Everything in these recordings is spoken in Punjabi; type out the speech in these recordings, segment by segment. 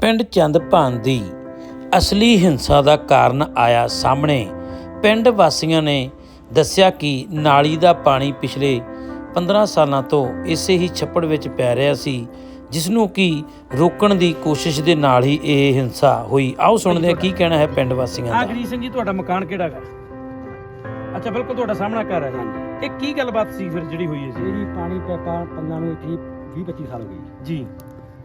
ਪਿੰਡ ਚੰਦਭਾਨ ਦੀ ਅਸਲੀ ਹਿੰਸਾ ਦਾ ਕਾਰਨ ਆਇਆ ਸਾਹਮਣੇ। ਪਿੰਡ ਵਾਸੀਆਂ ਨੇ ਦੱਸਿਆ ਕਿ ਨਾਲੀ ਦਾ ਪਾਣੀ ਪਿਛਲੇ 15 ਸਾਲਾਂ ਤੋਂ ਇਸੇ ਹੀ ਛੱਪੜ ਵਿੱਚ ਪੈ ਰਿਹਾ ਸੀ ਜਿਸ ਨੂੰ ਕਿ ਰੋਕਣ ਦੀ ਕੋਸ਼ਿਸ਼ ਦੇ ਨਾਲ ਹੀ ਇਹ ਹਿੰਸਾ ਹੋਈ। ਆਓ ਸੁਣਦੇ ਹਾਂ ਕੀ ਕਹਿਣਾ ਹੈ ਪਿੰਡ ਵਾਸੀਆਂ ਹਾਂ ਦਾ ਗਰੀਬ ਸਿੰਘ ਜੀ ਤੁਹਾਡਾ ਮਕਾਨ ਕਿਹੜਾ ਹੈਗਾ? ਅੱਛਾ ਬਿਲਕੁਲ ਤੁਹਾਡਾ ਸਾਹਮਣਾ ਘਰ ਹੈ ਇਹ ਕੀ ਗੱਲਬਾਤ ਸੀ ਫਿਰ ਜਿਹੜੀ ਹੋਈ ਹੈ ਇਹ ਜੀ ਜੀ ਪਾਣੀ ਪੈਪਾਂ ਪੰਨਾਂ ਨੂੰ ਇੱਥੇ 20 25 ਸਾਲ ਹੋ ਗਏ ਜੀ।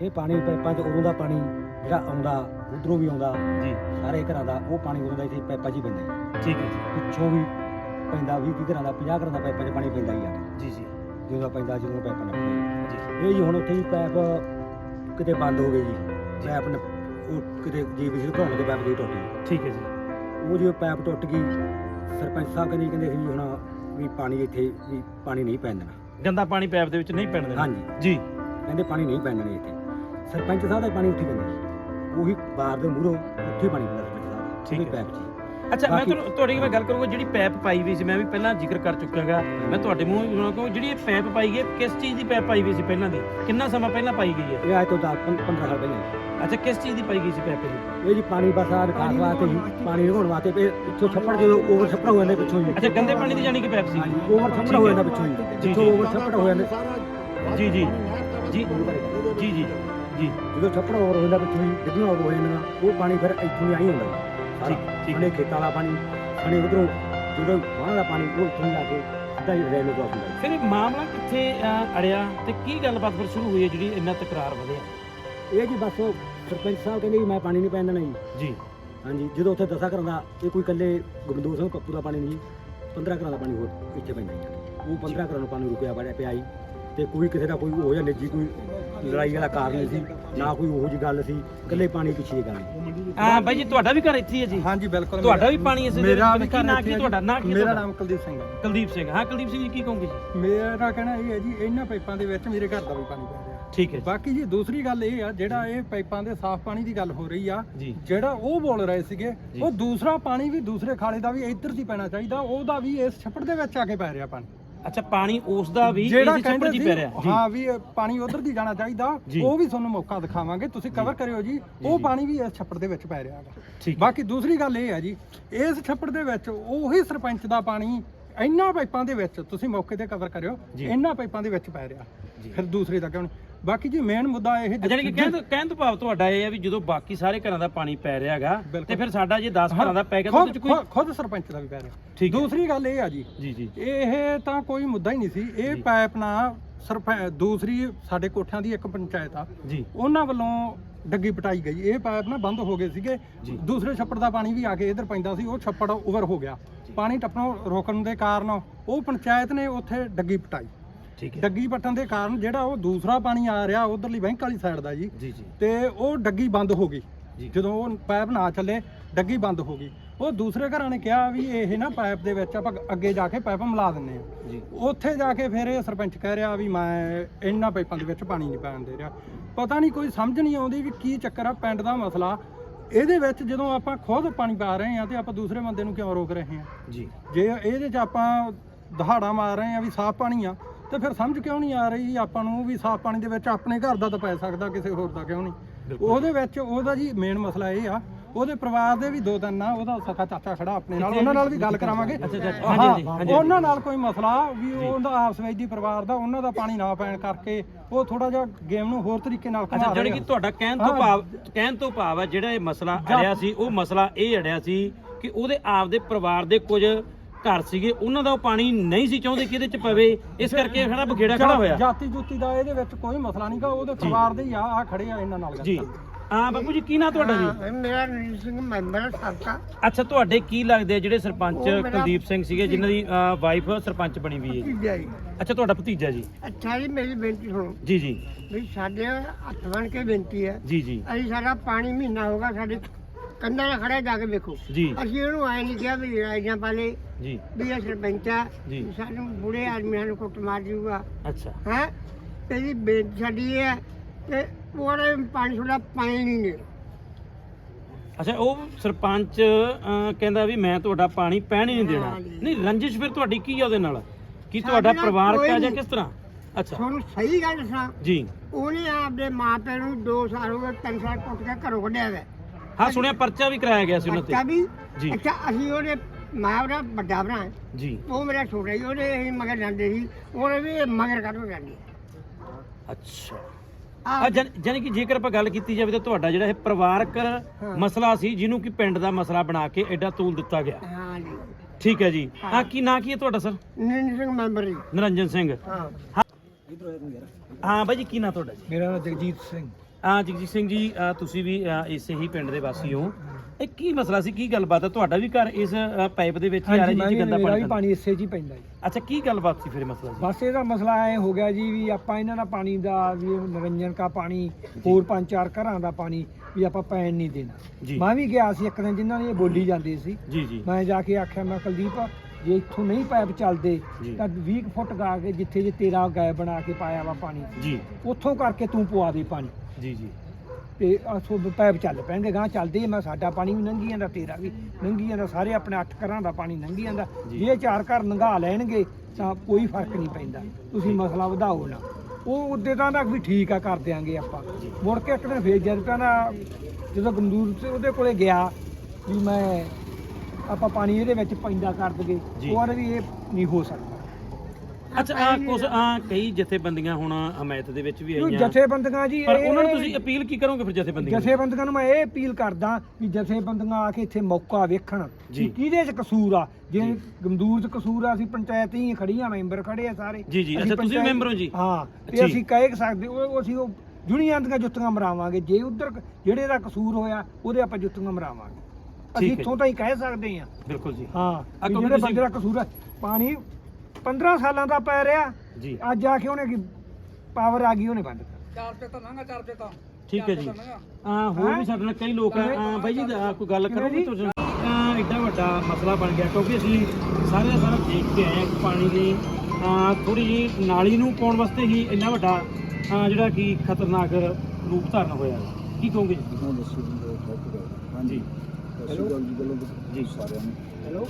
ਇਹ ਪਾਣੀ ਪੈਪਾਂ 'ਚ ਉਦੋਂ ਦਾ ਪਾਣੀ ਜਿਹੜਾ ਆਉਂਦਾ ਉਧਰੋਂ ਵੀ ਆਉਂਦਾ ਜੀ। ਸਾਰੇ ਘਰਾਂ ਦਾ ਉਹ ਪਾਣੀ ਉਦੋਂ ਦਾ ਇੱਥੇ ਪੈਪਾਂ 'ਚ ਹੀ ਪੈਂਦਾ ਜੀ। ਠੀਕ ਹੈ ਜੀ। ਪਿੱਛੋਂ ਵੀ ਪੈਂਦਾ 20 30 ਘਰਾਂ ਦਾ 50 ਘਰਾਂ ਦਾ ਪੈਪਾਂ 'ਚ ਪਾਣੀ ਪੈਂਦਾ ਹੀ ਆ। ਜੀ ਜੀ। ਜਦੋਂ ਦਾ ਪੈਂਦਾ ਜਦੋਂ ਪੈਪਾਂ ਲੱਗਦੀਆਂ। ਜੀ। ਇਹ ਜੀ ਹੁਣ ਉੱਥੇ ਹੀ ਪੈਪ ਕਿਤੇ ਬੰਦ ਹੋ ਗਏ ਜੀ। ਪੈਪ ਨ- ਉਹ ਕਿਤੇ ਜੀਬੀਸੀ ਘੁੰਮ ਕੇ ਪੈਪ ਦੀ ਟੁੱਟ ਗਈ। ਠੀਕ ਹੈ ਜੀ। ਉਹ ਜਦੋਂ ਪੈਪ ਟੁੱਟ ਗਈ ਸਰਪੰਚ ਸਾਹਿਬ ਕਹਿੰਦੇ ਕਹਿੰਦੇ ਸੀ ਵੀ ਹੁਣ ਵੀ ਪਾਣੀ ਇੱਥੇ ਵੀ ਪਾਣੀ ਨਹੀਂ ਪੈਣ ਦੇਣਾ। ਗੰਦਾ ਪਾਣੀ ਪੈਪ ਦੇ ਵਿੱਚ ਨਹੀਂ ਪੈਣ ਦੇਣਾ। ਹਾਂਜੀ। ਜੀ। ਕਹਿੰਦੇ ਪਾਣੀ ਨਹੀਂ ਪੈਣ ਦੇਣਾ ਇੱਥੇ। ਸਰਪੰਚ ਸਾਹਿਬ ਦਾ ਪਾਣੀ ਉੱਥੇ ਪੈਂਦਾ ਜੀ। ਉਹੀ ਬਾਹਰ ਦੇ ਮੂਹਰੋਂ ਉੱਥੇ ਪਾਣੀ ਪੈਂਦਾ ਸਾਹਿਬ ਦਾ ਠੀਕ ਹੈ। ਪੈਪ ਹੀ। ਅੱਛਾ ਮੈਂ ਬਾਕੀ- ਤੁਹਾਨੂੰ ਤੁਹਾਡੀ ਮੈਂ ਗੱਲ ਕਰੂੰਗਾ ਜਿਹੜੀ ਪੈਪ ਪਾਈ ਹੋਈ ਸੀ ਮੈਂ ਵੀ ਪਹਿਲਾਂ ਜ਼ਿਕਰ ਕਰ ਚੁੱਕਾਗਾ ਮੈਂ ਤੁਹਾਡੇ ਮੂੰਹੋਂ ਸੁਣਾ ਕਿ ਜਿਹੜੀ ਇਹ ਪੈਪ ਪਾਈ ਗਈ ਹੈ, ਕਿਸ ਚੀਜ਼ ਦੀ ਪੈਪ ਪਾਈ ਹੋਈ ਸੀ ਪਹਿਲਾਂ ਦੀ? ਕਿੰਨਾ ਸਮਾਂ ਪਹਿਲਾਂ ਪਾਈ ਗਈ ਹੈ? ਇਹ ਅੱਜ ਤੋਂ 10 15 ਸਾਲ ਪਹਿਲਾਂ ਅੱਛਾ ਕਿਸ ਚੀਜ਼ ਦੀ ਪਾਈ ਗਈ ਸੀ ਪੈਪ ਇਹ? ਇਹ ਜੀ ਪਾਣੀ ਬਸ ਆ ਨਿਕਾਸ ਵਾਸਤੇ ਜੀ ਪਾਣੀ ਰੋਣ ਵਾਸਤੇ ਤੇ ਪਿੱਛੋਂ ਛੱਪੜ ਜਦੋਂ ਓਵਰ ਛੱਪੜ ਹੋ ਜਾਂਦੇ ਪਿੱਛੋਂ ਜੀ। ਅੱਛਾ ਗੰਦੇ ਪਾਣੀ ਦੀ ਜਾਨੀ ਕਿ ਪੈਪ ਸੀ। ਓਵਰ ਛੱਪੜ ਹੋ ਜਾਂਦਾ ਪਿੱਛੋਂ ਜੀ। ਜੀ, ਜਿੱਥੋਂ ਜੀ। ਓਵਰ ਛੱਪੜ ਹੋ ਜਾਂਦੇ। ਜੀ ਜੀ। ਜੀ ਜੀ। ਜੀ ਜੀ। ਜਦੋਂ ਛੱਪੜ ਓਵਰ ਹੋ ਜਾਂਦਾ ਪਿੱਛੋਂ ਜੀ ਡਿੱਗਣਾ ਓਵਰ ਹੋ ਜਾਂਦਾ ਉਹ ਪਾਣੀ ਫਿਰ ਇੱਥੋਂ ਹੀ ਆਈ ਹੁੰਦਾ। ਜੀ ਸਾਰਾ ਠੀਕ ਠੀਕ। ਸਾਡੇ ਖੇਤਾਂ ਵਾਲਾ ਪਾਣੀ ਸਾਡੇ ਉਧਰੋਂ ਜਦੋਂ ਵਾਹ ਦਾ ਪਾਣੀ ਉਹ ਇੱਥੋਂ ਹੀ ਆ ਕੇ ਸਿੱਧਾ ਹੀ ਰੇਲ ਨੂੰ ਹੁੰਦਾ। ਜੀ ਫਿਰ ਇਹ ਮਾਮਲਾ ਕਿੱਥੇ ਅਹ, ਅੜਿਆ ਤੇ ਕੀ ਗੱਲਬਾਤ ਫਿਰ ਸ਼ੁਰੂ ਹੋਈ ਹੈ ਜਿਹੜੀ ਇੰਨਾ ਤਕਰਾਰ ਵਧਿਆ? ਇਹ ਜੀ ਬਸ ਉਹ ਸਰਪੰਚ ਸਾਹਿਬ ਕਹਿੰਦੇ ਵੀ ਮੈਂ ਪਾਣੀ ਨਹੀਂ ਪੈਣ ਦੇਣਾ ਜੀ। ਜੀ। ਹਾਂਜੀ ਜਦੋਂ ਉੱਥੇ ਦਸਾਂ ਘਰਾਂ ਦਾ ਇਹ ਕੋਈ ਇਕੱਲੇ ਗਮਦੂਰ ਸਿੰਘ ਪੱਪੂ ਦਾ ਪਾਣੀ ਨਹੀਂ 15 ਘਰਾਂ ਦਾ ਪਾਣੀ ਹੋਰ ਇੱਥੇ ਪੈਂਦਾ ਜੀ। ਉਹ 15 ਘਰਾਂ ਨੂੰ ਪਾਣੀ ਰੁਕਿਆ ਬੜਿਆ ਪਿਆ ਜੀ। ਤੇ ਕੋਈ ਕਿਸੇ ਦਾ ਕੋਈ ਹੋ ਜਾਂ ਨਿੱਜੀ ਕੋਈ ਲੜਾਈ ਵਾਲਾ ਕਾਰਨ ਨਹੀਂ ਸੀ ਨਾ ਕੋਈ ਉਹੋ ਜੀ ਗੱਲ ਸੀ ਇਕੱਲੇ ਪਾਣੀ ਪਿੱਛੇ ਗੱਲ। ਹਾਂ ਬਾਈ ਜੀ ਤੁਹਾਡਾ ਵੀ ਘਰ ਇੱਥੇ ਹੀ ਹੈ ਜੀ? ਹਾਂਜੀ ਬਿਲਕੁਲ। ਤੁਹਾਡਾ ਵੀ ਪਾਣੀ ਇਸੇ ਦੇ ਮੇਰਾ ਵੀ ਕੀ ਘਰ ਨਾਂ ਇੱਥੇ ਕੀ ਹੈ ਤੁਹਾਡਾ? ਨਾਂ ਕੀ ਮੇਰਾ? ਨਾਮ ਕੁਲਦੀਪ ਸਿੰਘ ਹੈ। ਕੁਲਦੀਪ ਸਿੰਘ। ਹਾਂ ਕੁਲਦੀਪ ਸਿੰਘ ਜੀ ਕੀ ਕਹੋਗੇ ਜੀ? ਮੇਰਾ ਕਹਿਣਾ ਇਹ ਹੈ ਜੀ ਇਹਨਾਂ ਪਾਈਪਾਂ ਦੇ ਵਿੱਚ ਮੇਰੇ ਘਰ ਦਾ ਵੀ ਪਾਣੀ ਪੈ ਰਿਹਾ। ਠੀਕ ਹੈ ਬਾਕੀ ਜੀ ਦੂਸਰੀ ਗੱਲ ਇਹ ਆ ਜਿਹੜਾ ਇਹ ਪਾਈਪਾਂ ਦੇ ਸਾਫ਼ ਪਾਣੀ ਦੀ ਗੱਲ ਹੋ ਰਹੀ ਆ ਜਿਹੜਾ ਉਹ ਬੋਲ ਰਹੇ ਸੀਗੇ। ਉਹ ਦੂਸਰਾ ਪਾਣੀ ਵੀ ਦੂਸਰੇ ਖਾਲੇ ਦਾ ਵੀ ਇੱਧਰ ਦੀ ਪੈਣਾ ਚਾਹੀਦਾ ਉਹਦਾ ਵੀ ਇਸ ਛੱਪੜ ਦੇ ਵਿੱਚ ਆ ਕੇ ਪੈ ਰਿਹਾ ਪਾਣੀ। ਅੱਛਾ ਪਾਣੀ ਉਸ ਦਾ ਵੀ ਜਿਹੜਾ ਕਹਿੰਦੇ ਜੀ ਸੀ ਪੈ ਰਿਹਾ ਜੀ ਹਾਂ ਵੀ ਇਹ ਪਾਣੀ ਉਧਰ ਦੀ ਜਾਣਾ ਚਾਹੀਦਾ ਜੀ। ਉਹ ਵੀ ਤੁਹਾਨੂੰ ਮੌਕਾ ਦਿਖਾਵਾਂਗੇ ਤੁਸੀਂ ਕਵਰ ਕਰਿਓ ਜੀ ਉਹ ਪਾਣੀ ਵੀ ਇਸ ਛੱਪੜ ਦੇ ਵਿੱਚ ਪੈ ਰਿਹਾ ਹੈਗਾ ਠੀਕ ਹੈ। ਬਾਕੀ ਦੂਸਰੀ ਗੱਲ ਇਹ ਹੈ ਜੀ ਇਸ ਛੱਪੜ ਦੇ ਵਿੱਚ ਉਹੀ ਸਰਪੰਚ ਦਾ ਪਾਣੀ ਇੰਨਾ ਪਾਈਪਾਂ ਦੇ ਵਿੱਚ ਤੁਸੀਂ ਮੌਕੇ ਤੇ ਕਵਰ ਕਰਿਓ ਜੀ। ਇੰਨਾ ਪਾਈਪਾਂ ਦੇ ਵਿੱਚ ਪੈ ਰਿਹਾ ਜੀ। ਫਿਰ ਦੂਸਰੇ ਦਾ ਕਿਉਂ ਨਹੀਂ ਬਾਕੀ ਜੀ ਮੇਨ ਮੁੱਦਾ ਇਹ ਜਾਨੀ ਕਿ ਕਹਿਣ ਤੋਂ ਕਹਿਣ ਤੋਂ ਭਾਵ ਤੁਹਾਡਾ ਇਹ ਹੈ ਵੀ ਜਦੋਂ ਬਾਕੀ ਸਾਰੇ ਘਰਾਂ ਦਾ ਪਾਣੀ ਪੈ ਰਿਹਾ ਹੈਗਾ ਤੇ। ਫਿਰ ਸਾਡਾ ਜੇ 10 ਘਰਾਂ ਦਾ ਪੈ ਗਿਆ ਤਾਂ ਉਹਦੇ ਖੁਦ ਚ ਕੋਈ ਖੁਦ- ਸਰਪੰਚ ਦਾ ਵੀ ਪੈ ਰਿਹਾ। ਦੂਸਰੀ ਗੱਲ ਇਹ ਆ ਜੀ। ਜੀ ਜੀ। ਇਹ ਤਾਂ ਕੋਈ ਮੁੱਦਾ ਹੀ ਨਹੀਂ ਸੀ। ਇਹ। ਪਾਈਪ ਨਾ ਸਰਪੰਚ ਦੂਸਰੀ ਸਾਡੇ ਕੋਠਿਆਂ ਦੀ ਇੱਕ ਪੰਚਾਇਤ ਆ। ਜੀ। ਉਹਨਾਂ ਵੱਲੋਂ ਡੱਗੀ ਪਟਾਈ ਗਈ। ਇਹ ਪਾਈਪ ਨਾ ਬੰਦ ਹੋ ਗਏ ਸੀਗੇ। ਦੂਸਰੇ ਛੱਪੜ ਦਾ ਪਾਣੀ ਵੀ ਆ ਕੇ ਇਧਰ ਪੈਂਦਾ ਸੀ। ਉਹ ਛੱਪੜ ਓਵਰ ਹੋ ਗਿਆ। ਪਾਣੀ ਟੱਪਣੋਂ ਰੋਕਣ ਦੇ ਕਾਰਨ ਉਹ ਪੰਚਾਇਤ ਨੇ ਉੱਥੇ ਡੱਗੀ ਪਟਾਈ। ਠੀਕ ਹੈ। ਡੱਗੀ ਪੱਟਣ ਦੇ ਕਾਰਨ ਜਿਹੜਾ ਉਹ ਦੂਸਰਾ ਪਾਣੀ ਆ ਰਿਹਾ ਉਧਰਲੀ ਬੈਂਕ ਵਾਲੀ ਸਾਈਡ ਦਾ ਜੀ। ਜੀ ਜੀ। ਤੇ ਉਹ ਡੱਗੀ ਬੰਦ ਹੋ ਗਈ। ਜਦੋਂ ਉਹ ਪਾਈਪ ਨਾ ਚੱਲੇ ਡੱਗੀ ਬੰਦ ਹੋ ਗਈ। ਉਹ ਦੂਸਰੇ ਘਰਾਂ ਨੇ ਕਿਹਾ ਵੀ ਇਹ ਨਾ ਪਾਈਪ ਦੇ ਵਿੱਚ ਆਪਾਂ ਅੱਗੇ ਜਾ ਕੇ ਪਾਈਪ ਮਿਲਾ ਦਿੰਨੇ ਆ ਜੀ। ਉੱਥੇ ਜਾ ਕੇ ਫਿਰ ਇਹ ਸਰਪੰਚ ਕਹਿ ਰਿਹਾ ਵੀ ਮੈਂ ਇਹਨਾਂ ਪਾਈਪਾਂ ਦੇ ਵਿੱਚ ਪਾਣੀ ਨਹੀਂ ਪੈਣ ਦੇ ਰਿਹਾ। ਪਤਾ ਨਹੀਂ ਕੋਈ ਸਮਝ ਨਹੀਂ ਆਉਂਦੀ ਵੀ ਕੀ ਚੱਕਰ ਆ ਪਿੰਡ ਦਾ ਮਸਲਾ। ਇਹਦੇ ਵਿੱਚ ਜਦੋਂ ਆਪਾਂ ਖੁਦ ਪਾਣੀ ਪਾ ਰਹੇ ਆ ਤੇ ਆਪਾਂ ਦੂਸਰੇ ਬੰਦੇ ਨੂੰ ਕਿਉਂ ਰੋਕ ਰਹੇ ਆ ਜੀ। ਜੇ ਇਹਦੇ 'ਚ ਆਪਾਂ ਦਹਾੜਾ ਮਾਰ ਰਹੇ ਆ ਵੀ ਸਾਫ਼ ਪਾਣੀ ਆ ਤੇ ਫਿਰ ਸਮਝ ਕਿਉਂ ਨਹੀਂ ਆ ਰਹੀ ਆਪਾਂ ਨੂੰ ਵੀ ਸਾਫ਼ ਪਾਣੀ ਦੇ ਵਿੱਚ ਆਪਣੇ ਘਰ ਦਾ ਤਾਂ ਪੈ ਸਕਦਾ ਕਿਸੇ ਹੋਰ ਦਾ ਕਿਉਂ ਨਹੀਂ। ਉਹਦੇ ਵਿੱਚ ਉਹਦਾ ਜੀ ਮੇਨ ਮਸਲਾ ਇਹ ਆ ਉਹਦੇ ਪਰਿਵਾਰ ਦੇ ਵੀ ਦੋ ਤਿੰਨ ਆ ਉਹਦਾ ਸਖਾ ਚਾਚਾ ਖੜਾ ਆਪਣੇ ਨਾਲ ਉਹਨਾਂ ਨਾਲ ਵੀ ਗੱਲ ਕਰਾਵਾਂਗੇ। ਉਹਨਾਂ ਨਾਲ ਕੋਈ ਮਸਲਾ ਵੀ ਉਹਦਾ ਆਪਸ ਵਿੱਚ ਦੀ ਪਰਿਵਾਰ ਦਾ ਉਹਨਾਂ ਦਾ ਪਾਣੀ ਨਾ ਪੈਣ ਕਰਕੇ ਉਹ ਥੋੜਾ ਜਿਹਾ ਗੇਮ ਨੂੰ ਹੋਰ ਤਰੀਕੇ ਨਾਲ ਘੁਮਾ ਰਹੇ ਕਿ ਤੁਹਾਡਾ ਕਹਿਣ ਤੋਂ। ਭਾਵ ਕਹਿਣ ਤੋਂ ਭਾਵ ਹੈ ਜਿਹੜਾ ਇਹ ਮਸਲਾ ਅੜਿਆ ਸੀ ਉਹ ਮਸਲਾ ਇਹ ਅੜਿਆ ਸੀ ਕਿ ਉਹਦੇ ਆਪਦੇ ਪਰਿਵਾਰ ਦੇ ਕੁਝ ਘਰ ਸੀਗੇ ਉਹਨਾਂ ਦਾ ਉਹ ਪਾਣੀ ਨਹੀਂ ਸੀ ਚਾਹੁੰਦੇ ਕਿ ਇਹਦੇ ਚ ਪਵੇ। ਇਸ ਕਰਕੇ ਖੜਾ ਬਖੇੜਾ ਖੜਾ ਹੋਇਆ। ਜਾਤੀ ਜੁਤੀ ਦਾ ਇਹਦੇ ਵਿੱਚ ਕੋਈ ਮਸਲਾ ਨਹੀਂਗਾ ਉਹਦੇ ਪਰਿਵਾਰ ਦੇ ਹੀ ਆ ਆ ਖੜੇ ਆ ਇਹਨਾਂ ਨਾਲ। ਜੀ। ਹਾਂ ਬਾਪੂ ਜੀ ਕੀ ਨਾਂ ਤੁਹਾਡਾ ਜੀ? ਮੇਰਾ ਨੀਲ ਸਿੰਘ ਮੈਂਬਰ ਸਰਕਾ ਅੱਛਾ ਤੁਹਾਡੇ ਕੀ ਲੱਗਦੇ ਆ ਜਿਹੜੇ ਸਰਪੰਚ ਉਹ ਮੇਰਾ- ਕੁਲਦੀਪ ਸਿੰਘ ਸੀਗੇ ਜਿਨ੍ਹਾਂ ਦੀ ਵਾਈਫ ਸਰਪੰਚ ਬਣੀ ਵੀ ਹੈ ਜੀ? ਅੱਛਾ ਤੁਹਾਡਾ ਭਤੀਜਾ ਜੀ? ਅੱਛਾ ਜੀ ਮੇਰੀ ਬੇਨਤੀ ਸੁਣੋ। ਜੀ ਜੀ। ਵੀ ਸਾਡੇ ਹੱਥ ਬਣ ਕੇ ਬੇਨਤੀ ਹੈ। ਜੀ ਜੀ। ਅਸੀਂ ਸਾਡਾ ਪਾਣੀ ਮਹੀਨਾ ਹੋਗਾ ਸਾਡੇ ਕੰਧਾਂ ਨਾਲ ਖੜਾ ਜਾ ਕੇ ਵੇਖੋ। ਜੀ। ਅਸੀਂ ਉਹਨੂੰ ਆਏ ਨਹੀਂ ਕਿਹਾ ਵੀ ਰਾਜਾਂ ਪਾਲੇ ਜੀ। ਵੀ ਇਹ ਸਰਪੰਚ ਆ। ਜੀ। ਸਾਨੂੰ ਬੁੜੇ ਆਦਮੀਆਂ ਨੂੰ ਕੁੱਟ ਮਾਰ ਜੂਗਾ। ਅੱਛਾ। ਹੈ? ਤੇ ਜੀ ਬੇਨਤੀ ਸਾਡੀ ਇਹ ਹੈ ਤੇ ਉਹਨੇ ਪਾਣੀ ਥੋੜਾ ਪਾਣੀ ਨਹੀਂ ਨੇ ਅੱਛਾ ਉਹ ਸਰਪੰਚ ਅਹ, ਕਹਿੰਦਾ ਵੀ ਮੈਂ ਤੁਹਾਡਾ ਪਾਣੀ ਪੈਣ ਹੀ ਨਹੀਂ ਦੇਣਾ। ਹਾਂ ਜੀ। ਨਹੀਂ ਰੰਜਿਸ਼ ਫਿਰ ਤੁਹਾਡੀ ਕੀ ਆ ਉਹਦੇ ਨਾਲ? ਕੀ ਸਾਡੇ ਤੁਹਾਡਾ ਨਾਲ ਪਰਿਵਾਰ ਕੋਈ ਕਾ ਜਾਂ ਨਹੀਂ। ਕਿਸ ਤਰ੍ਹਾਂ? ਅੱਛਾ। ਤੁਹਾਨੂੰ ਸਹੀ ਗੱਲ ਦੱਸਾਂ। ਜੀ। ਉਹਨੇ ਆਪਦੇ ਮਾਪਿਆਂ ਨੂੰ 2 ਸਾਲ ਹੋ ਗਏ 3 ਸਾਲ ਕੁੱਟ ਕੇ ਘਰੋਂ ਕੱਢਿਆ ਵੇ। ਹਾਂ ਸੁਣਿਆ ਪਰਚਾ ਵੀ ਕਰਾਇਆ ਗਿਆ ਸੀ ਉਹਨਾਂ ਤੇ। ਵੀ? ਜੀ। ਅੱਛਾ ਅਸੀਂ ਉਹਦੇ ਮਾਂ ਉਹਦਾ ਵੱਡਾ ਭਰਾ ਹੈ। ਜੀ। ਉਹ ਮੇਰਾ ਛੋਟਾ ਸੀ ਉਹਦੇ ਅਸੀਂ ਮਗਰ ਜਾਂਦੇ ਸੀ। ਉਹਨੇ ਵੀ ਮਗਰ ਕੱਢ ਜਾਂਦੀ? ਅੱਛਾ। ਆ ਆ ਜਾਨੀ ਕਿ ਜੇਕਰ ਆਪਾਂ ਗੱਲ ਕੀਤੀ ਜਾਵੇ ਤਾਂ ਤੁਹਾਡਾ ਜਿਹੜਾ ਇਹ ਪਰਿਵਾਰਕ ਮਸਲਾ ਸੀ ਜਿਹਨੂੰ ਕਿ ਪਿੰਡ ਦਾ ਮਸਲਾ ਬਣਾ ਕੇ ਐਡਾ ਤੂਲ ਦਿੱਤਾ ਗਿਆ। ਹਾਂ ਜੀ। ਠੀਕ ਹੈ ਜੀ। ਹਾਂ। ਕੀ ਨਾਂ ਕੀ ਹੈ ਤੁਹਾਡਾ ਸਰ? ਨਿੰਨ ਸਿੰਘ ਮੈਂਬਰ ਜੀ। ਨਰਿੰਜਨ ਸਿੰਘ। ਹਾਂ। ਹਾਂ। ਬਾਈ ਜੀ ਕੀ ਨਾਂ ਤੁਹਾਡਾ ਜੀ? ਮੇਰਾ ਨਾਮ ਜਗਜੀਤ ਸਿੰਘ। ਹਾਂ ਜਗਜੀਤ ਸਿੰਘ ਜੀ ਤੁਸੀਂ ਵੀ ਇਸੇ ਹੀ ਪਿੰਡ ਦੇ ਵਾਸੀ ਹੋ। ਇਹ ਕੀ ਮਸਲਾ ਸੀ? ਕੀ ਗੱਲਬਾਤ ਹੈ? ਤੁਹਾਡਾ ਵੀ ਘਰ ਇਸ ਪਾਈਪ ਦੇ ਵਿੱਚ ਹੀ ਆ ਰਿਹਾ ਜੀ ਗੰਦਾ ਮੇਰਾ ਪਾਣੀ ਵੀ? ਪਾਣੀ ਇਸੇ 'ਚ ਹੀ ਪੈਂਦਾ ਜੀ। ਅੱਛਾ ਕੀ ਗੱਲਬਾਤ ਸੀ ਫਿਰ ਮਸਲਾ ਜੀ? ਬਸ ਇਹਦਾ ਮਸਲਾ ਐ ਹੋ ਗਿਆ ਜੀ ਵੀ ਆਪਾਂ ਇਹਨਾਂ ਦਾ ਪਾਣੀ ਦਾ ਵੀ ਇਹ ਨਿਰੰਜਨ ਕਾ ਪਾਣੀ ਹੋਰ ਪੰਜ ਚਾਰ ਘਰਾਂ ਦਾ ਪਾਣੀ ਵੀ ਆਪਾਂ ਪੈਣ ਨਹੀਂ ਦੇਣਾ। ਮੈਂ ਵੀ ਗਿਆ ਸੀ ਇੱਕ ਦਿਨ ਜਿਨ੍ਹਾਂ ਨੇ ਇਹ ਬੋਲੀ ਜਾਂਦੇ ਸੀ। ਜੀ ਜੀ। ਮੈਂ ਜਾ ਕੇ ਆਖਿਆ ਮੈਂ ਕੁਲਦੀਪ ਜੇ ਇੱਥੋਂ ਨਹੀਂ ਪਾਈਪ ਚੱਲਦੇ ਜੀ। ਤਾਂ 20 ਕੁ ਫੁੱਟ ਗਾ ਕੇ ਜਿੱਥੇ ਜੇ ਤੇਰਾ ਗਾਇ ਬਣਾ ਕੇ ਪਾਇਆ ਵਾ ਪਾਣੀ ਜੀ। ਉੱਥੋਂ ਕਰਕੇ ਤੂੰ ਪਵਾ ਦੇ ਪਾਣੀ। ਜੀ ਜੀ। ਤੇ ਅਸੋ ਪਾਈਪ ਚੱਲ ਪੈਣਗੇ ਗਾਂ ਚੱਲਦੇ ਮੈਂ ਸਾਡਾ ਪਾਣੀ ਵੀ ਲੰਘੀ ਜਾਂਦਾ ਤੇਰਾ ਵੀ ਲੰਘੀ ਜਾਂਦਾ ਸਾਰੇ ਆਪਣੇ ਅੱਠ ਘਰਾਂ ਦਾ ਪਾਣੀ ਲੰਘੀ ਜਾਂਦਾ। ਜੀ। ਚਾਰ ਘਰ ਲੰਘਾ ਲੈਣਗੇ ਤਾਂ ਕੋਈ ਫ਼ਰਕ ਨਹੀਂ ਪੈਂਦਾ। ਤੁਸੀਂ ਮਸਲਾ ਵਧਾਓ ਨਾ। ਉਹ ਉਦੇ ਤਾਂ ਦਾ ਵੀ ਠੀਕ ਆ ਕਰ ਦਿਆਂਗੇ ਆਪਾਂ। ਮੁੜ ਕੇ ਇੱਕ ਦਿਨ ਫੇਰ ਜਦ ਨਾ ਜਦੋਂ ਗੰਦੂਰ ਤੇ ਉਹਦੇ ਕੋਲੇ ਗਿਆ ਵੀ ਮੈਂ ਆਪਾਂ ਪਾਣੀ ਇਹਦੇ ਵਿੱਚ ਪੈਂਦਾ ਕਰ ਦਗੇ। ਉਹ ਵੀ ਇਹ ਨਹੀਂ ਹੋ ਸਕਦਾ। ਅੱਛਾ ਆ ਕੁਝ ਆ ਕਈ ਜਥੇਬੰਦੀਆਂ ਹੁਣ ਹਮਾਇਤ ਦੇ ਵਿੱਚ ਵੀ ਆਈਆਂ ਜਥੇਬੰਦੀਆਂ ਜੀ ਪਰ ਉਹਨਾਂ ਨੂੰ ਤੁਸੀਂ ਅਪੀਲ ਕੀ ਕਰੋਗੇ ਫਿਰ ਜਥੇਬੰਦੀਆਂ ਨੂੰ? ਜਥੇਬੰਦੀਆਂ ਨੂੰ ਮੈਂ ਇਹ ਅਪੀਲ ਕਰਦਾ ਵੀ ਜਥੇਬੰਦੀਆਂ ਆ ਕੇ ਇੱਥੇ ਮੌਕਾ ਵੇਖਣ ਜੀ। ਕਿ ਕਿਹਦੇ 'ਚ ਕਸੂਰ ਆ ਜੇ ਜੀ। ਗਮਦੂਰ 'ਚ ਕਸੂਰ ਆ ਅਸੀਂ ਪੰਚਾਇਤ ਹੀ ਖੜੀਆਂ ਮੈਂਬਰ ਖੜੇ ਆ ਸਾਰੇ ਜੀ, ਜੀ। ਅਸੀਂ ਅੱਛਾ, ਤੁਸੀਂ ਪੰਚਾਇਤ- ਮੈਂਬਰ ਹੋ ਜੀ? ਹਾਂ ਜੀ। ਤੇ ਅਸੀਂ ਕਹਿ ਸਕਦੇ ਉਹ ਉਹ ਅਸੀਂ ਉਹ ਜੁਨੀਆਂ ਦੀਆਂ ਜੁੱਤੀਆਂ ਮਰਾਵਾਂਗੇ ਜੇ ਉਧਰ ਜਿਹੜੇ ਦਾ ਕਸੂਰ ਹੋਇਆ ਉਹਦੇ ਆਪਾਂ ਜੁੱਤੀਆਂ ਮਰਾਵਾਂਗੇ ਅਸੀਂ ਹੈ। ਇੱਥੋਂ ਤਾਂ ਹੀ ਕਹਿ ਸਕਦੇ ਹਾਂ ਬਿਲਕੁਲ ਜੀ ਹਾਂ ਆ ਵੀ ਕਿਉਂਕਿ ਜਿਹੜੇ ਤੁਸੀਂ- ਬੰਦੇ ਦਾ ਕਸੂਰ ਹੈ ਪਾਣੀ 15 ਸਾਲਾਂ ਦਾ ਪੈ ਰਿਹਾ। ਜੀ। ਅੱਜ ਆ ਕੇ ਉਹਨੇ ਕੀ ਪਾਵਰ ਆ ਗਈ ਉਹਨੇ ਬੰਦ ਕਰ ਠੀਕ ਹੈ ਜੀ। ਆ ਹੋਰ ਵੀ ਸਾਡੇ ਨਾਲ ਕਈ ਲੋਕ ਆ। ਬਾਈ ਜੀ ਕੋਈ ਗੱਲ ਕਰੋਗੇ ਤੁਸੀਂ? ਆ ਐਡਾ ਵੱਡਾ ਮਸਲਾ ਬਣ ਗਿਆ ਕਿਉਂਕਿ ਅਸੀਂ ਸਾਰੇ ਦਾ ਸਾਰਾ ਦੇਖ ਕੇ ਆਏ ਆ ਕਿ ਪਾਣੀ ਦੀ ਆ ਥੋੜੀ ਜੀ ਨਾਲੀ ਨੂੰ ਪਾਉਣ ਵਾਸਤੇ ਹੀ ਇੰਨਾ ਵੱਡਾ ਜਿਹੜਾ ਕਿ ਖਤਰਨਾਕ ਰੂਪ ਧਾਰਨ ਹੋਇਆ। ਕੀ ਕਹੋਗੇ ਜੀ? ਹਾਂ ਦੱਸੋ ਜੀ ਬਹੁਤ ਬਹੁਤ ਗੱਲ ਹਾਂਜੀ ਸਤਿ ਸ਼੍ਰੀ ਅਕਾਲ ਜੀ ਪਹਿਲਾਂ ਤਾਂ ਜੀ। ਸਾਰਿਆਂ ਨੂੰ। ਹੈਲੋ?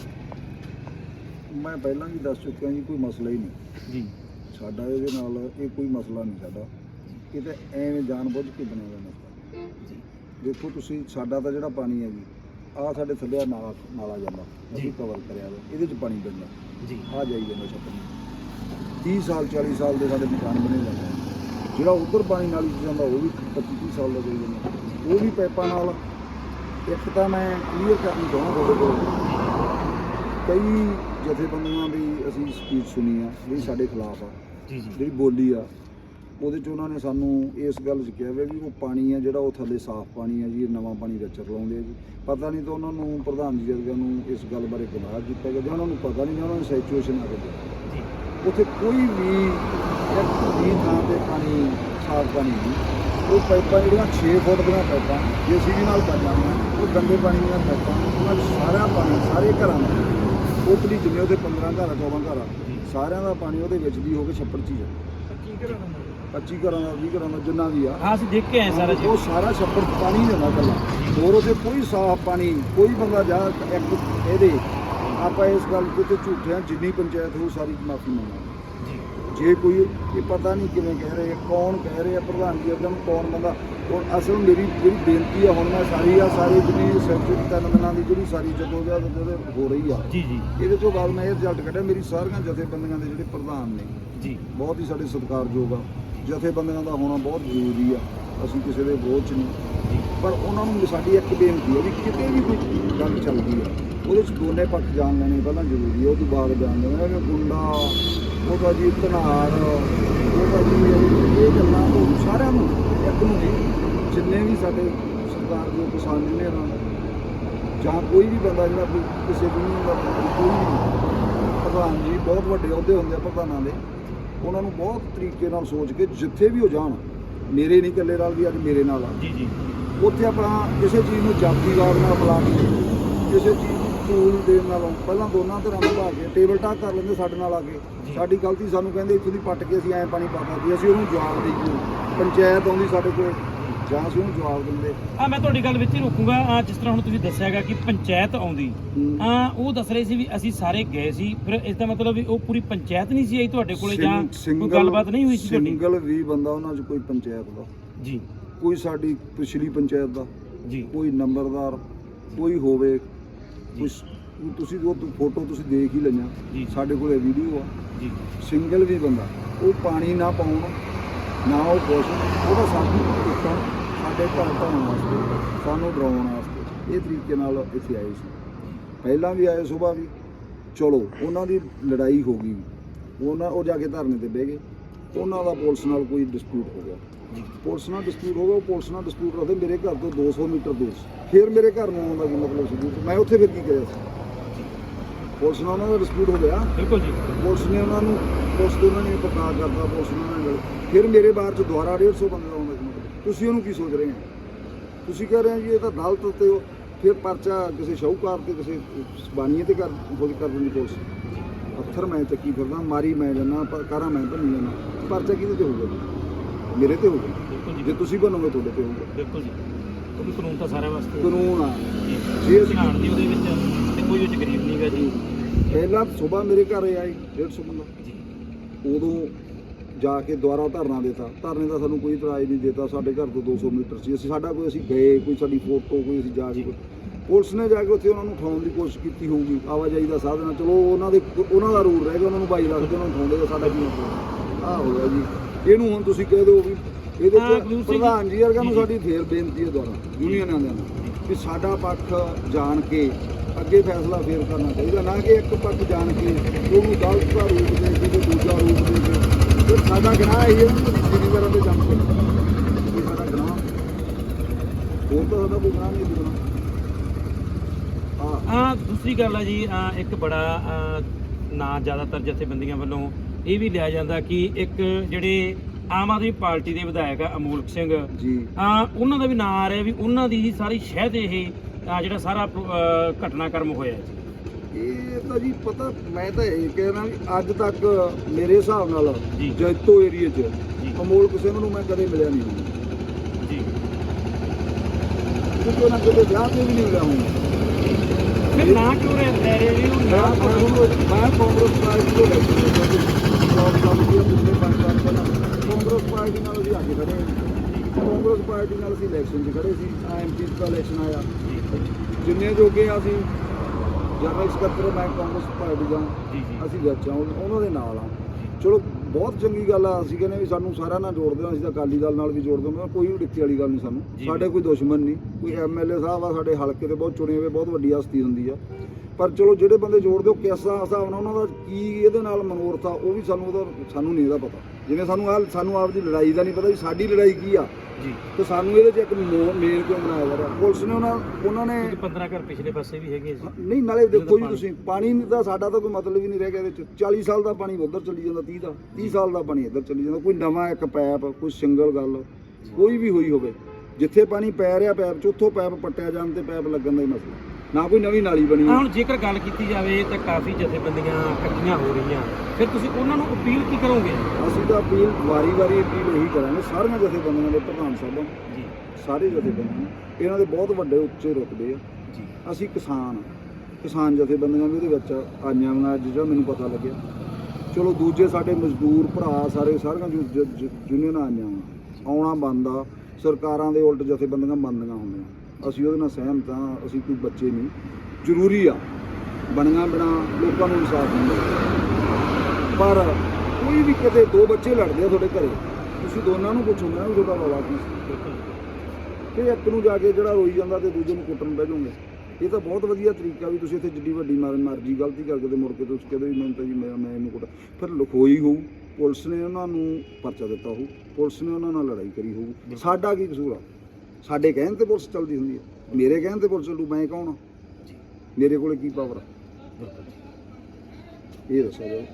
ਮੈਂ ਪਹਿਲਾਂ ਵੀ ਦੱਸ ਚੁੱਕਿਆ ਜੀ ਕੋਈ ਮਸਲਾ ਹੀ ਨਹੀਂ। ਜੀ। ਸਾਡਾ ਇਹਦੇ ਨਾਲ ਇਹ ਕੋਈ ਮਸਲਾ ਨਹੀਂ ਸਾਡਾ। ਇਹ ਤਾਂ ਐਵੇਂ ਜਾਣਬੁੱਝ ਕੇ ਬਣਿਆ ਹੋਇਆ ਮਸਲਾ। ਜੀ। ਦੇਖੋ ਤੁਸੀਂ ਸਾਡਾ ਤਾਂ ਜਿਹੜਾ ਪਾਣੀ ਹੈ ਜੀ ਆਹ ਸਾਡੇ ਥੱਲੇ ਆਹ ਨਾਲਾ ਨਾਲਾ ਜਾਂਦਾ। ਜੀ। ਅਸੀਂ ਕਵਰ ਕਰਿਆ ਹੋਇਆ। ਇਹਦੇ 'ਚ ਪਾਣੀ ਪੈਂਦਾ। ਜੀ। ਆ ਜਾਈ ਜਾਂਦਾ ਛੱਪਣ 30 ਸਾਲ 40 ਸਾਲ ਦੇ ਸਾਡੇ ਮਕਾਨ ਬਣੇ ਜਾਂਦੇ ਆ। ਜਿਹੜਾ ਉਧਰ ਪਾਣੀ ਨਾਲੀ 'ਚ ਜਾਂਦਾ ਉਹ ਵੀ 25 30 ਸਾਲ ਦਾ ਜਾਈ ਜਾਂਦਾ। ਉਹ ਵੀ ਪਾਈਪਾਂ ਨਾਲ। ਇੱਕ ਤਾਂ ਮੈਂ ਕਲੀਅਰ ਕਰਨੀ ਚਾਹੁੰਦਾ ਤੁਹਾਡੇ ਕੋਲ। ਕਈ ਜਥੇਬੰਦੀਆਂ ਦੀ ਅਸੀਂ ਸਪੀਚ ਸੁਣੀ ਆ ਜਿਹੜੀ ਸਾਡੇ ਖਿਲਾਫ ਆ ਜੀ ਜੀ। ਜਿਹੜੀ ਬੋਲੀ ਆ। ਉਹਦੇ 'ਚ ਉਹਨਾਂ ਨੇ ਸਾਨੂੰ ਇਸ ਗੱਲ 'ਚ ਕਿਹਾ ਵਾ ਉਹ ਪਾਣੀ ਆ ਜਿਹੜਾ ਉਹ ਥੱਲੇ ਸਾਫ਼ ਪਾਣੀ ਆ ਜੀ ਇਹ ਨਵਾਂ ਪਾਣੀ ਵਿੱਚ ਰਲਾਉਂਦੇ ਆ ਜੀ। ਪਤਾ ਨਹੀਂ ਤਾਂ ਉਹਨਾਂ ਨੂੰ ਪ੍ਰਧਾਨ ਜੀ ਵਰਗਿਆਂ ਨੂੰ ਇਸ ਗੱਲ ਬਾਰੇ ਗੁਨਾਹ ਕੀਤਾ ਗਿਆ ਜਾਂ ਉਹਨਾਂ ਨੂੰ ਪਤਾ ਨਹੀਂ ਜਾਂ ਉਹਨਾਂ ਨੂੰ ਸਿਚੁਏਸ਼ਨ ਆ ਗਈ ਜੀ। ਉੱਥੇ ਕੋਈ ਵੀ ਇੱਕ ਵੀ ਥਾਂ ਤੇ ਪਾਣੀ ਸਾਫ਼ ਪਾਣੀ ਨਹੀਂ। ਉਹ ਪਾਈਪਾਂ ਜਿਹੜੀਆਂ 6 ਫੁੱਟ ਦੀਆਂ ਪਾਈਪਾਂ ਜੇਸੀਬੀ ਨਾਲ ਪਾ ਜਾਂਦੀਆਂ ਉਹ ਗੰਦੇ ਪਾਣੀ ਦੀਆਂ ਪਾਈਪਾਂ ਉਹਨਾਂ ਸਾਰਾ ਪਾਣੀ ਸਾਰੇ ਘਰਾਂ ਦਾ। ਉਪਲੀ ਜਿੰਨੇ ਉਹਦੇ 15 ਘਰ ਆ 14 ਘਰ ਆ ਸਾਰਿਆਂ ਦਾ ਪਾਣੀ ਉਹਦੇ ਵਿੱਚ ਦੀ ਹੋ ਕੇ ਛੱਪੜ 'ਚ ਹੀ ਜਾਂਦਾ 25 ਘਰਾਂ ਦਾ 20 ਘਰਾਂ ਦਾ ਜਿੰਨਾ ਵੀ ਆ। ਹਾਂ ਅਸੀਂ ਦੇਖ ਕੇ ਆਏ ਸਾਰਾ ਜੀ ਉਹ ਸਾਰਾ ਛੱਪੜ 'ਚ ਪਾਣੀ ਹੀ ਹੁੰਦਾ ਕੱਲਾ ਹੋਰ ਉਹਦੇ ਕੋਈ ਸਾਫ਼ ਪਾਣੀ ਕੋਈ ਬੰਦਾ ਜਾ ਇੱਕ ਇਹਦੇ ਆਪਾਂ ਇਸ ਗੱਲ ਤੇ ਤੇ ਝੂਠੇ ਹਾਂ ਜਿੰਨੀ ਪੰਚਾਇਤ ਹੋ ਸਾਰੀ ਮਾਫੀ ਮੰਗਾਂਗੇ। ਜੀ ਕੋਈ ਇਹ ਪਤਾ ਨਹੀਂ ਕਿਵੇਂ ਕਹਿ ਰਹੇ ਆ, ਕੌਣ ਕਹਿ ਰਹੇ ਆ ਪ੍ਰਧਾਨ ਜੀ ਅਗਮ ਕੌਣ ਬੰਦਾ ਹੁਣ ਅਸਲ ਮੇਰੀ ਜਿਹੜੀ ਬੇਨਤੀ ਆ ਹੁਣ ਮੈਂ ਸਾਰੀ ਆ ਸਾਰੇ ਜਿਹੜੀ ਤਿੰਨ ਦਿਨਾਂ ਦੀ ਜਿਹੜੀ ਸਾਰੀ ਜਦੋਜਾ ਹੋ ਰਹੀ ਆ। ਜੀ ਜੀ। ਇਹਦੇ ਤੋਂ ਬਾਅਦ ਮੈਂ ਇਹ ਰਿਜ਼ਲਟ ਕੱਢਿਆ ਮੇਰੀ ਸਾਰੀਆਂ ਜਥੇਬੰਦੀਆਂ ਦੇ ਜਿਹੜੇ ਪ੍ਰਧਾਨ ਨੇ ਜੀ। ਬਹੁਤ ਹੀ ਸਾਡੇ ਸਤਿਕਾਰਯੋਗ ਆ। ਜਥੇਬੰਦੀਆਂ ਦਾ ਹੋਣਾ ਬਹੁਤ ਜ਼ਰੂਰੀ ਆ ਅਸੀਂ ਕਿਸੇ ਦੇ ਚ ਨਹੀਂ। ਪਰ ਉਹਨਾਂ ਨੂੰ ਸਾਡੀ ਇੱਕ ਬੇਨਤੀ ਹੈ ਵੀ ਕਿਤੇ ਵੀ ਕੋਈ ਗੱਲ ਚੱਲਦੀ ਆ ਉਹਦੇ ਚ ਦੋਨੇ ਪੱਖ ਜਾਣ ਲੈਣੇ ਪਹਿਲਾਂ ਜ਼ਰੂਰੀ ਆ ਉਹ ਤੋਂ ਬਾਅਦ ਜਾਣ ਲੈਣਾ ਵੀ ਗੁੰਡਾ ਉਹਦਾ ਜੀ ਧਨਾਰ ਉਹਦਾ ਜੀ ਇਹ ਗੱਲਾਂ ਤੋਂ ਸਾਰਿਆਂ ਨੂੰ ਇੱਕ ਨੂੰ ਨਹੀਂ ਜਿੰਨੇ ਵੀ ਸਾਡੇ ਸਰਕਾਰ ਦੇ ਕਿਸਾਨ ਯੂਨੀਅਨ ਆ ਜਾਂ ਕੋਈ ਵੀ ਬੰਦਾ ਜਿਹੜਾ ਕੋਈ ਕਿਸੇ ਯੂਨੀਅਨ ਦਾ ਕੋਈ ਵੀ ਪ੍ਰਧਾਨ ਜੀ ਬਹੁਤ ਵੱਡੇ ਅਹੁਦੇ ਹੁੰਦੇ ਆ ਪ੍ਰਧਾਨਾਂ ਦੇ ਉਹਨਾਂ ਨੂੰ ਬਹੁਤ ਤਰੀਕੇ ਨਾਲ ਸੋਚ ਕੇ ਜਿੱਥੇ ਵੀ ਉਹ ਜਾਣ ਮੇਰੇ ਨਹੀਂ ਇਕੱਲੇ ਨਾਲ ਵੀ ਅੱਜ ਮੇਰੇ ਨਾਲ ਆ। ਜੀ ਜੀ। ਉੱਥੇ ਆਪਣਾ ਕਿਸੇ ਚੀਜ਼ ਨੂੰ ਜਾਤੀਵਾਦ ਨਾਲ ਬੁਲਾ ਕੇ ਕਿਸੇ ਚੀਜ਼ ਟੂਲ ਦੇਣ ਨਾਲੋਂ ਪਹਿਲਾਂ ਦੋਨਾਂ ਧਿਰਾਂ ਨੂੰ ਬੁਲਾ ਕੇ ਟੇਬਲ ਟਾਕ ਕਰ ਲੈਂਦੇ ਸਾਡੇ ਨਾਲ ਆ ਕੇ। ਸਾਡੀ ਗਲਤੀ ਸਾਨੂੰ ਕਹਿੰਦੇ ਇੱਥੋਂ ਦੀ ਪੱਟ ਕੇ ਅਸੀਂ ਐਂ ਪਾਣੀ ਪਾਤਾ ਸੀ ਅਸੀਂ ਉਹਨੂੰ ਜਵਾਬ ਦੇਈਏ ਪੰਚਾਇਤ ਆਉਂਦੀ ਸਾਡੇ ਕੋਲ ਜਾਂ ਅਸੀਂ ਉਹਨੂੰ ਜਵਾਬ ਦਿੰਦੇ। ਆ ਮੈਂ ਤੁਹਾਡੀ ਗੱਲ ਵਿੱਚ ਹੀ ਰੋਕੂੰਗਾ। ਆ ਜਿਸ ਤਰ੍ਹਾਂ ਹੁਣ ਤੁਸੀਂ ਦੱਸਿਆਗਾ ਕਿ ਪੰਚਾਇਤ ਆਉਂਦੀ। ਆ ਉਹ ਦੱਸ ਰਹੇ ਸੀ ਵੀ ਅਸੀਂ ਸਾਰੇ ਗਏ ਸੀ। ਫਿਰ ਇਸ ਦਾ ਮਤਲਬ ਵੀ ਉਹ ਪੂਰੀ ਪੰਚਾਇਤ ਨਹੀਂ ਸੀ ਆਈ ਤੁਹਾਡੇ ਕੋਲੇ ਜਾਂ ਕੋਈ ਗੱਲਬਾਤ ਨਹੀਂ ਹੋਈ ਸੀ ਤੁਹਾਡੀ? ਸਿੰਗਲ ਵੀ ਬੰਦਾ ਉਹਨਾਂ 'ਚ ਕੋਈ ਪੰਚਾਇਤ ਦਾ। ਜੀ। ਕੋਈ ਸਾਡੀ ਪਿਛਲੀ ਪੰਚਾਇਤ ਦਾ। ਜੀ। ਕੋਈ ਨੰਬਰਦਾਰ। ਕੋਈ ਹੋਵੇ ਕੁਛ ਤੁਸੀਂ ਉਹ ਫੋਟੋ ਤੁਸੀਂ ਦੇਖ ਹੀ। ਲਈਆਂ। ਸਾਡੇ ਕੋਲੇ ਵੀਡੀਓ ਆ। ਜੀ। ਸਿੰਗਲ ਵੀ ਬੰਦਾ। ਉਹ ਪਾਣੀ ਨਾ ਪਾਉਣ ਨਾ ਉਹ ਕੁਛ। ਉਹਦਾ ਸਾਨੂੰ ਪੁੱਛਣ ਸਾਡੇ ਘਰ ਢਾਉਣ ਵਾਸਤੇ ਸਾਨੂੰ ਡਰਾਉਣ ਵਾਸਤੇ। ਇਹ ਤਰੀਕੇ ਨਾਲ ਇੱਥੇ ਆਏ ਸੀ। ਪਹਿਲਾਂ ਵੀ ਆਏ ਸਵੇਰ ਵੀ। ਚਲੋ ਉਹਨਾਂ ਦੀ ਲੜਾਈ ਹੋ ਗਈ। ਉਹਨਾਂ ਉਹ ਜਾ ਕੇ ਧਰਨੇ ਤੇ ਬਹਿ ਗਏ। ਉਹਨਾਂ ਦਾ ਪੁਲਿਸ ਨਾਲ ਕੋਈ ਡਿਸਪਿਊਟ ਹੋ ਗਿਆ। ਪੁਲਿਸ ਨਾਲ ਡਿਸਪਿਊਟ ਹੋ ਗਿਆ ਉਹ ਪੁਲਿਸ ਨਾਲ ਡਿਸਪਿਊਟ ਰੱਖਦੇ ਮੇਰੇ ਘਰ ਤੋਂ 200 ਮੀਟਰ ਦੂਰ। ਫਿਰ ਮੇਰੇ ਘਰ ਨੂੰ ਆਉਣ ਦਾ ਕੀ ਮਤਲਬ ਸੀ ਮੈਂ ਉੱਥੇ ਫਿਰ ਕੀ ਕਰਿਆ ਸੀ? ਪੁਲਿਸ ਨਾਲ ਉਹਨਾਂ ਦਾ ਡਿਸਪਿਊਟ ਹੋ ਗਿਆ। ਬਿਲਕੁਲ ਜੀ। ਪੁਲਿਸ ਨੇ ਉਹਨਾਂ ਨੂੰ ਪੁਲਿਸ ਤੋਂ ਉਹਨਾਂ ਨੇ ਪਤਾ ਕਰਤਾ ਪੁਲਿਸ ਨੇ ਉਹਨਾਂ ਨਾਲ। ਫਿਰ ਮੇਰੇ ਬਾਹਰ ਚ ਦੁਆਰਾ 150 ਬੰਦਾ ਆਉਂਦਾ ਤੁਸੀਂ ਉਹਨੂੰ ਕੀ ਸੋਚ ਰਹੇ ਹੋ? ਤੁਸੀਂ ਕਹਿ ਰਹੇ ਹੋ ਜੀ ਇਹ ਤਾਂ ਦਲਤ ਤੇ ਫਿਰ ਪਰਚਾ ਕਿਸੇ ਸ਼ਾਹੂਕਾਰ ਤੇ ਕਿਸੇ ਬਾਨੀਏ ਤੇ ਕਰ ਹੋ ਕਰ ਦਿੰਦੀ ਪੁਲਿਸ। ਪੱਥਰ ਮੈਂ ਚੱਕੀ ਫਿਰਦਾ ਮਾਰੀ ਮੈਂ ਜਾਨਾ ਕਾਰਾਂ ਮੈਂ ਭੰਨੀ ਜਾਨਾ ਪਰਚਾ ਕਿਹਦੇ ਤੇ ਹੋਊਗਾ? ਮੇਰੇ ਤੇ ਹੋਊਗਾ ਜੀ। ਤੁਸੀਂ ਬਣੋਗੇ ਤੁਹਾਡੇ ਤੇ ਹੋਊਗਾ। ਬਿਲਕੁਲ ਜੀ। ਕਿਉਂਕਿ ਕਾਨੂੰਨ ਤਾਂ ਸਾਰਿਆਂ ਵਾਸਤੇ। ਕਾਨੂੰਨ ਆ। ਜੀ। ਜੇ ਅਸੀਂ ਧਿਆਨ ਦੀ ਉਹਦੇ ਵਿੱਚ ਤੇ ਕੋਈ ਉਹ ਚ ਗਰੀਬ ਨਹੀਂਗਾ ਜੀ। ਪਹਿਲਾਂ ਸਵੇਰ ਮੇਰੇ ਘਰ ਆਏ 150 ਬੰਦਾ ਜੀ। ਉਦੋਂ ਜਾ ਕੇ ਦੁਆਰਾ ਧਰਨਾ ਦਿੱਤਾ। ਧਰਨੇ ਦਾ ਸਾਨੂੰ ਕੋਈ ਇਤਰਾਜ਼ ਨਹੀਂ ਦਿੱਤਾ। ਸਾਡੇ ਘਰ ਤੋਂ 200 ਮੀਟਰ ਸੀ। ਅਸੀਂ ਸਾਡਾ ਕੋਈ ਅਸੀਂ ਗਏ ਕੋਈ ਸਾਡੀ ਫੋਟੋ ਕੋਈ ਅਸੀਂ ਜਾ ਕੇ ਪੁਲਿਸ ਨੇ ਜਾ ਕੇ ਉੱਥੇ ਉਹਨਾਂ ਨੂੰ ਉਠਾਉਣ ਦੀ ਕੋਸ਼ਿਸ਼ ਕੀਤੀ ਹੋਊਗੀ। ਆਵਾਜਾਈ ਦਾ ਸਾਧਨ। ਚਲੋ ਉਹਨਾਂ ਦੇ ਉਹਨਾਂ ਦਾ ਰੂਲ ਰਹਿ ਗਿਆ। ਉਹਨਾਂ ਨੂੰ ਬਾਈ ਲੱਖ ਦੇ ਉਹਨਾਂ ਨੂੰ ਉਠਾਉਂਦੇ ਦਾ ਸਾਡਾ ਕੀ ਆ ਹੋ ਗਿਆ ਜੀ। ਇਹਨੂੰ ਹੁਣ ਤੁਸੀਂ ਕਹਿ ਦਿਓ ਵੀ ਇਹਦੇ ਚ ਪ੍ਰਧਾਨ ਜੀ ਵਰਗਾ ਨੂੰ। ਸਾਡੀ ਫੇਰ ਬੇਨਤੀ ਹੈ ਦੁਆਰਾ ਯੂਨੀਅਨਾਂ ਦੇ ਨਾਲ ਵੀ ਸਾਡਾ ਪੱਖ ਜਾਣ ਕੇ ਅੱਗੇ ਫੈਸਲਾ ਫੇਰ ਕਰਨਾ ਚਾਹੀਦਾ ਨਾ ਕਿ ਇੱਕ ਪੱਖ ਜਾਣ ਕੇ ਉਹਨੂੰ ਗਲਤ ਦਾ ਰੂਪ ਦੇ ਕੇ ਤੇ ਦੂਜਾ ਰੂਪ ਦੇ ਕੇ ਤੇ ਸਾਡਾ ਗੁਨਾਹ ਇਹ ਹੈ ਨਾ ਜ਼ਿਮੀਂਦਾਰਾਂ ਦੇ ਜੰਮ ਕੇ ਇਹ ਸਾਡਾ ਗੁਨਾਹ। ਹੋਰ ਤਾਂ ਸਾਡਾ ਕੋਈ ਗੁਨਾਹ ਨਹੀਂ ਦੁਗਣਾ ਆ ਆ ਦੂਸਰੀ ਗੱਲ ਹੈ ਜੀ ਆ ਇੱਕ ਬੜਾ ਆ, ਨਾਂ ਜ਼ਿਆਦਾਤਰ ਜਥੇਬੰਦੀਆਂ ਵੱਲੋਂ ਇਹ ਵੀ ਲਿਆ ਜਾਂਦਾ ਕਿ ਇੱਕ ਜਿਹੜੇ ਆਮ ਆਦਮੀ ਪਾਰਟੀ ਦੇ ਵਿਧਾਇਕ ਆ ਅਮੋਲਕ ਸਿੰਘ। ਜੀ। ਆ ਉਹਨਾਂ ਦਾ ਵੀ ਨਾਂ ਆ ਰਿਹਾ ਵੀ ਉਹਨਾਂ ਦੀ ਹੀ ਸਾਰੀ ਸ਼ਹਿਦ ਇਹ ਆ ਜਿਹੜਾ ਸਾਰਾ ਆ, ਘਟਨਾਕ੍ਰਮ ਹੋਇਆ ਜੀ। ਇਹ ਤਾਂ ਜੀ ਪਤਾ ਮੈਂ ਤਾਂ ਇਹ ਕਹਿ ਰਿਹਾ ਵੀ ਅੱਜ ਤੱਕ ਮੇਰੇ ਹਿਸਾਬ ਨਾਲ ਜੀ। ਜੈਤੋ ਏਰੀਆ 'ਚ ਜੀ। ਅਮੋਲਕ ਸਿੰਘ ਨੂੰ ਮੈਂ ਕਦੇ ਮਿਲਿਆ ਨਹੀਂ। ਜੀ। ਕਿਉਂਕਿ ਉਹਨਾਂ ਕਦੇ ਵਿਆਹ ਤੇ ਵੀ ਨਹੀਂ ਮਿਲਿਆ ਹੁਣ ਫਿਰ ਨਾਂ ਕਿਉਂ ਰਹਿ ਰਹੇ ਜੀ? ਉਹ ਮੈਂ ਨਾਂ ਤਾਂ- ਮੈਂ ਕਾਂਗਰਸ ਪਾਰਟੀ ਤੋਂ ਲੈ ਕੇ ਜੌਬ ਕੰਮ ਦੀ ਪਿਛਲੇ ਪੰਜ ਸਾਲ ਪਹਿਲਾਂ ਕਾਂਗਰਸ ਪਾਰਟੀ ਨਾਲ ਅਸੀਂ ਅੱਗੇ ਖੜੇ ਕਾਂਗਰਸ ਪਾਰਟੀ ਨਾਲ ਅਸੀਂ ਇਲੈਕਸ਼ਨ 'ਚ ਖੜੇ ਸੀ ਐਮਪੀ ਦਾ ਇਲੈਕਸ਼ਨ ਆਇਆ ਜਿੰਨੇ ਜੋਗੇ ਆ ਅਸੀਂ ਜਨਰਲ ਸਕੱਤਰ ਮੈਂ ਕਾਂਗਰਸ ਪਾਰਟੀ ਦਾ ਅਸੀਂ ਵਿੱਚ ਆ ਉਹਨਾਂ ਦੇ ਨਾਲ ਆ ਚਲੋ ਬਹੁਤ ਚੰਗੀ ਗੱਲ ਆ ਅਸੀਂ ਕਹਿੰਦੇ ਵੀ ਸਾਨੂੰ ਸਾਰਿਆਂ ਨਾਲ ਜੋੜ ਦਿਓ ਅਸੀਂ ਤਾਂ ਅਕਾਲੀ ਦਲ ਨਾਲ ਵੀ ਜੋੜ ਦਿਓ ਕੋਈ ਵੀ ਦਿੱਤੀ ਵਾਲੀ ਗੱਲ ਨਹੀਂ। ਸਾਨੂੰ ਸਾਡੇ ਕੋਈ ਦੁਸ਼ਮਣ ਨਹੀਂ ਕੋਈ ਐਮਐਲਏ ਸਾਹਿਬ ਆ, ਸਾਡੇ ਹਲਕੇ ਤੇ ਬਹੁਤ ਚੁਣੇ ਹੋਏ, ਬਹੁਤ ਵੱਡੀ ਹਸਤੀ ਹੁੰਦੀ ਆ। ਪਰ ਚਲੋ ਜਿਹੜੇ ਬੰਦੇ ਜੋੜ ਦਿਓ ਕਿਸ ਹਿਸਾਬ ਨਾਲ ਉਹਨਾਂ ਦਾ ਕੀ ਇਹਦੇ ਨਾਲ ਮਨੋਰਥ ਆ ਉਹ ਵੀ ਸਾਨੂੰ ਉਹਦਾ ਸਾਨੂੰ ਨਹੀਂ ਇਹਦਾ ਪਤਾ। ਜਿਵੇਂ ਸਾਨੂੰ ਆ ਸਾਨੂੰ ਆਪਦੀ ਲੜਾਈ ਦਾ ਨਹੀਂ ਪਤਾ ਵੀ ਸਾਡੀ ਲੜਾਈ ਕੀ ਆ। ਜੀ। ਤੇ ਸਾਨੂੰ ਇਹਦੇ 'ਚ ਇੱਕ ਮੇਨ ਕਿਉਂ ਬਣਾਇਆ ਜਾ ਰਿਹਾ ਪੁਲਿਸ ਨੇ ਉਹਨਾਂ ਉਹਨਾਂ ਨੇ ਕਿਉਂਕਿ 15 ਘਰ ਪਿਛਲੇ ਪਾਸੇ ਵੀ ਹੈਗੇ ਸੀ ਨਹੀਂ ਨਾਲੇ ਦੇਖੋ ਜੀ। ਤੁਸੀਂ ਪਾਣੀ ਦਾ ਸਾਡਾ ਤਾਂ ਕੋਈ ਮਤਲਬ ਹੀ ਨਹੀਂ ਰਹਿ ਗਿਆ ਇਹਦੇ ਚ। 40 ਸਾਲ ਦਾ ਪਾਣੀ ਉਧਰ ਚੱਲੀ ਜਾਂਦਾ 30 ਦਾ 30 ਸਾਲ ਦਾ ਪਾਣੀ ਇੱਧਰ ਚੱਲੀ ਜਾਂਦਾ। ਕੋਈ ਨਵਾਂ ਇੱਕ ਪੈਪ ਕੋਈ ਸਿੰਗਲ ਗੱਲ ਕੋਈ ਵੀ ਹੋਈ ਹੋਵੇ ਜਿੱਥੇ ਪਾਣੀ ਪੈ ਰਿਹਾ ਪੈਪ ਚ ਉੱਥੋਂ ਪੈਪ ਪੱਟਿਆ ਜਾਣ ਤੇ ਪੈਪ ਲੱਗਣ ਦਾ ਹੀ ਮਸਲਾ। ਨਾ ਕੋਈ ਨਵੀਂ ਨਾਲੀ ਬਣੀ ਹੈ। ਹੁਣ ਜੇਕਰ ਗੱਲ ਕੀਤੀ ਜਾਵੇ ਤਾਂ ਕਾਫੀ ਜਥੇਬੰਦੀਆਂ ਇਕੱਠੀਆਂ ਹੋ ਰਹੀਆਂ। ਫਿਰ ਤੁਸੀਂ ਉਹਨਾਂ ਨੂੰ ਅਪੀਲ ਕੀ ਕਰੋਗੇ? ਅਸੀਂ ਤਾਂ ਅਪੀਲ ਵਾਰੀ-ਵਾਰੀ ਅਪੀਲ ਇਹੀ ਕਰਾਂਗੇ ਸਾਰੀਆਂ ਜਥੇਬੰਦੀਆਂ ਦੇ ਪ੍ਰਧਾਨ ਸਾਹਿਬਾਂ ਜੀ। ਸਾਰੇ ਜਥੇਬੰਦੀਆਂ। ਇਹਨਾਂ ਦੇ ਬਹੁਤ ਵੱਡੇ ਉੱਚੇ ਰੁਤਬੇ ਆ। ਜੀ। ਅਸੀਂ ਕਿਸਾਨ ਕਿਸਾਨ ਜਥੇਬੰਦੀਆਂ ਵੀ ਉਹਦੇ ਵਿੱਚ ਆਈਆਂ ਅੱਜ ਜਿਹੜਾ ਮੈਨੂੰ ਪਤਾ ਲੱਗਿਆ। ਚਲੋ ਦੂਜੇ ਸਾਡੇ ਮਜ਼ਦੂਰ ਭਰਾ ਸਾਰੇ ਸਾਰੀਆਂ ਯੂਨੀਅਨਾਂ ਆਈਆਂ ਆਉਣਾ ਬੰਦਾ ਸਰਕਾਰਾਂ ਦੇ ਉਲਟ ਜਥੇਬੰਦੀਆਂ ਬੰਦੀਆਂ ਹੁੰਦੀਆਂ। ਅਸੀਂ ਉਹਦੇ ਨਾਲ ਸਹਿਮਤ ਹਾਂ, ਅਸੀਂ ਕੋਈ ਬੱਚੇ ਨਹੀਂ। ਜ਼ਰੂਰੀ ਆ, ਬਣੀਆਂ ਬਿਨਾ ਲੋਕਾਂ ਨੂੰ ਇਨਸਾਫ ਮਿਲਦਾ ਪਰ ਕੋਈ ਵੀ ਕਿਤੇ ਦੋ ਬੱਚੇ ਲੜਦੇ ਆ ਤੁਹਾਡੇ ਘਰੇ, ਤੁਸੀਂ ਦੋਨਾਂ ਨੂੰ ਪੁੱਛੋਗੇ ਨਾ ਵੀ ਰੌਲਾ ਕੀ ਸੀ? ਬਿਲਕੁਲ ਇੱਕ ਨੂੰ ਜਾ ਕੇ ਜਿਹੜਾ ਰੋਈ ਜਾਂਦਾ ਤੇ ਦੂਜੇ ਨੂੰ ਕੁੱਟਣ ਬਹਿ ਜਾਓਗੇ। ਇਹ ਤਾਂ ਬਹੁਤ ਵਧੀਆ ਤਰੀਕਾ ਵੀ ਤੁਸੀਂ ਇੱਥੇ ਜਿੱਡੀ ਵੱਡੀ ਮਾਰ, ਮਰਜ਼ੀ ਗਲਤੀ ਕਰਕੇ ਤੇ ਮੁੜ ਕੇ ਤੁਸੀਂ ਕਹਿੰਦੇ ਵੀ ਮੈਂ ਤਾਂ ਜੀ, ਮੈਂ ਮੈਂ ਇਹਨੂੰ ਕੁੱਟ ਫਿਰ ਲਿਖੋਈ ਹੋਊ, ਪੁਲਿਸ ਨੇ ਉਹਨਾਂ ਨੂੰ ਪਰਚਾ ਦਿੱਤਾ ਹੋਊ, ਪੁਲਿਸ ਨੇ ਉਹਨਾਂ ਨਾਲ ਲੜਾਈ ਕਰੀ ਹੋਊ। ਸਾਡਾ ਕੀ ਕਸੂਰ ਆ? ਸਾਡੇ ਕਹਿਣ ਤੇ ਪੁਲਿਸ ਚੱਲਦੀ ਹੁੰਦੀ ਹੈ। ਮੇਰੇ ਕਹਿਣ ਤੇ ਪੁਲਿਸ ਚੱਲੂ ਮੈਂ ਕੌਣ ਮੇਰੇ ਕੋਲੇ ਕੀ ਪਾਵਰ ਇਹ ਦੱਸੋ ਜੀ।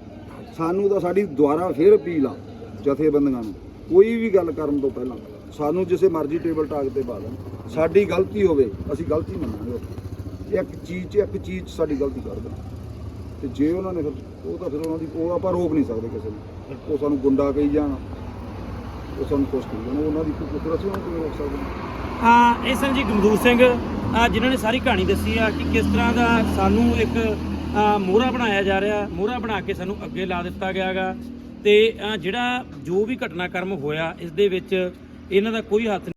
ਸਾਨੂੰ ਤਾਂ ਸਾਡੀ ਦੁਆਰਾ ਫੇਰ ਅਪੀਲ ਆ ਜਥੇਬੰਦੀਆਂ ਨੂੰ। ਕੋਈ ਵੀ ਗੱਲ ਕਰਨ ਤੋਂ ਪਹਿਲਾਂ ਸਾਨੂੰ ਜਿਸੇ ਮਰਜ਼ੀ ਟੇਬਲ ਟਾਕ ਤੇ ਪਾ ਦੇਣ। ਸਾਡੀ ਗਲਤੀ ਹੋਵੇ ਅਸੀਂ ਗਲਤੀ ਮੰਨਾਂਗੇ। ਇੱਕ ਚੀਜ਼ 'ਚ ਇੱਕ ਚੀਜ਼ 'ਚ ਸਾਡੀ ਗਲਤੀ ਕਰ ਦੇਣ। ਤੇ ਜੇ ਉਹਨਾਂ ਨੇ ਫਿਰ ਉਹ ਤਾਂ ਫਿਰ ਉਹਨਾਂ ਦੀ ਉਹ ਆਪਾਂ ਰੋਕ ਨਹੀਂ ਸਕਦੇ ਕਿਸੇ ਨੂੰ। ਉਹ ਸਾਨੂੰ ਗੁੰਡਾ ਕਹੀ ਜਾਣ। ਉਹ ਸਾਨੂੰ ਖੁਸ਼ ਕਰੀ ਜਾਣ ਉਹਨਾਂ ਦੀ ਕੋਈ ਕੁਦਰਤ ਸੀ ਉਹਨਾਂ ਨੂੰ ਰੋਕ ਸਕਦੇ ਆ ਇਹ ਸਨ ਜੀ ਗਮਦੂਰ ਸਿੰਘ ਆ ਜਿਨ੍ਹਾਂ ਨੇ ਸਾਰੀ ਕਹਾਣੀ ਦੱਸੀ ਆ ਕਿ ਕਿਸ ਤਰ੍ਹਾਂ ਦਾ ਸਾਨੂੰ ਇੱਕ ਮੋਹਰਾ ਬਣਾਇਆ ਜਾ ਰਿਹਾ ਮੋਹਰਾ ਬਣਾ ਕੇ ਸਾਨੂੰ ਅੱਗੇ ਲਾ ਦਿੱਤਾ ਗਿਆਗਾ ਤੇ ਆ, ਜਿਹੜਾ ਜੋ ਵੀ ਘਟਨਾਕ੍ਰਮ ਹੋਇਆ ਇਸ ਦੇ ਵਿੱਚ ਇਹਨਾਂ ਦਾ ਕੋਈ ਹੱਥ